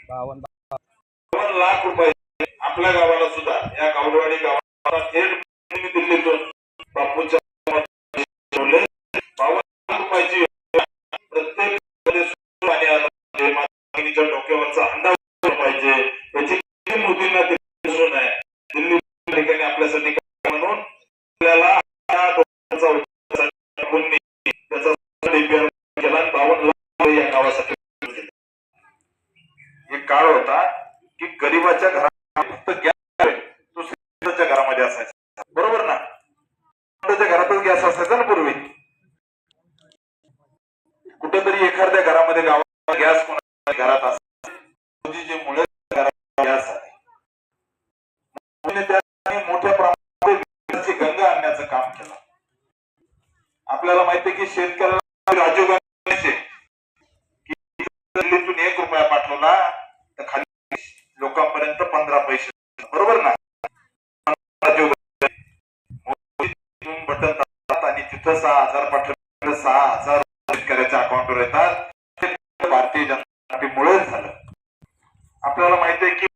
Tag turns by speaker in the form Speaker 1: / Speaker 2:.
Speaker 1: बावन्न
Speaker 2: बावन्न लाख रुपये आपल्या गावाला सुद्धा या गावडवाडी गावाला थेट दिल्लीतून बापूच्या ठेवले बावन्न रुपयाची प्रत्येक मागणीच्या डोक्यावरचा अंदाज पाहिजे याची मोदींना दिसून आहे दिल्ली ठिकाणी आपल्यासाठी म्हणून आपल्याला की गरीबाच्या घरामध्ये फक्त गॅस तो श्रीमंताच्या घरामध्ये असायचा. बरोबर ना? श्रीमंताच्या घरातच गॅस असायचा ना पूर्वी? कुठेतरी एखाद्या घरामध्ये गावात गॅस कोणाच्या घरात असायचा. मोदीचे मुळे घरात गॅस आले म्हणजे त्या मोठ्या प्रमाणात गंगा आणण्याचं काम केलं. आपल्याला माहिती आहे की शेतकऱ्याला राजीव गांधी बरोबर ना? बटन आणि तिथं सहा हजार पाठवलं सहा हजार शेतकऱ्याच्या अकाउंटवर येतात ते भारतीय जनता पार्टीमुळेच झालं. आपल्याला माहिती आहे की